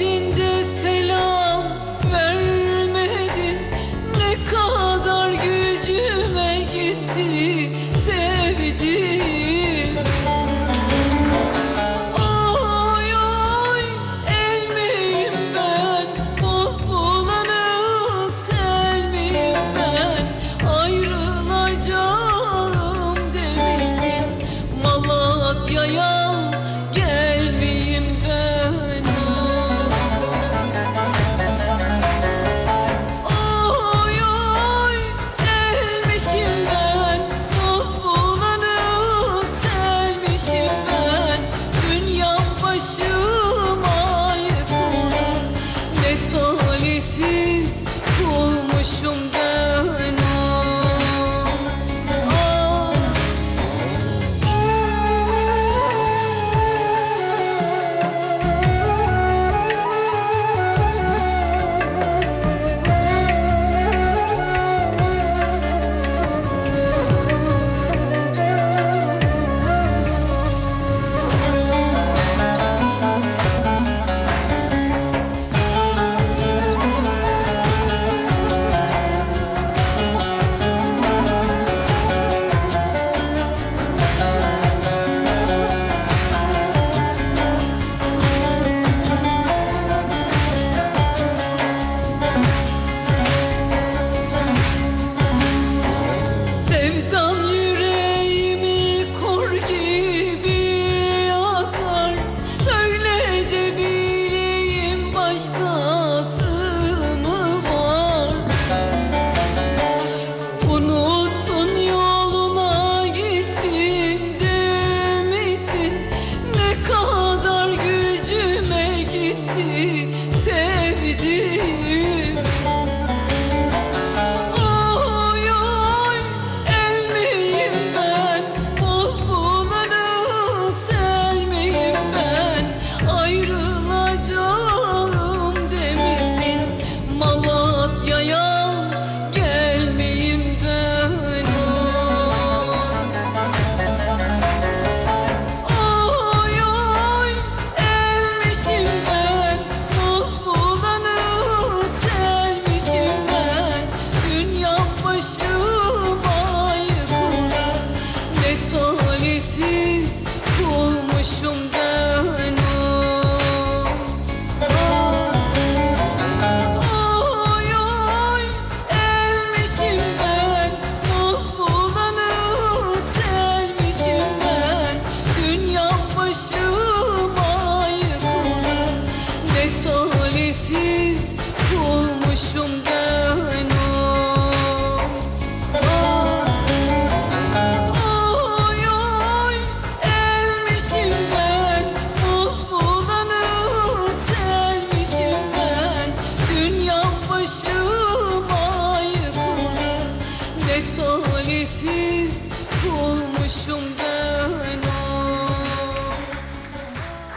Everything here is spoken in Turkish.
gittin de selam vermedin. Ne kadar gücüme gitti sevdim Oy oy el ben? Bozbulanık sel miyim ben? Ayrılacağım demiştin Malatya'ya gitti talihsiz bulmuşum ben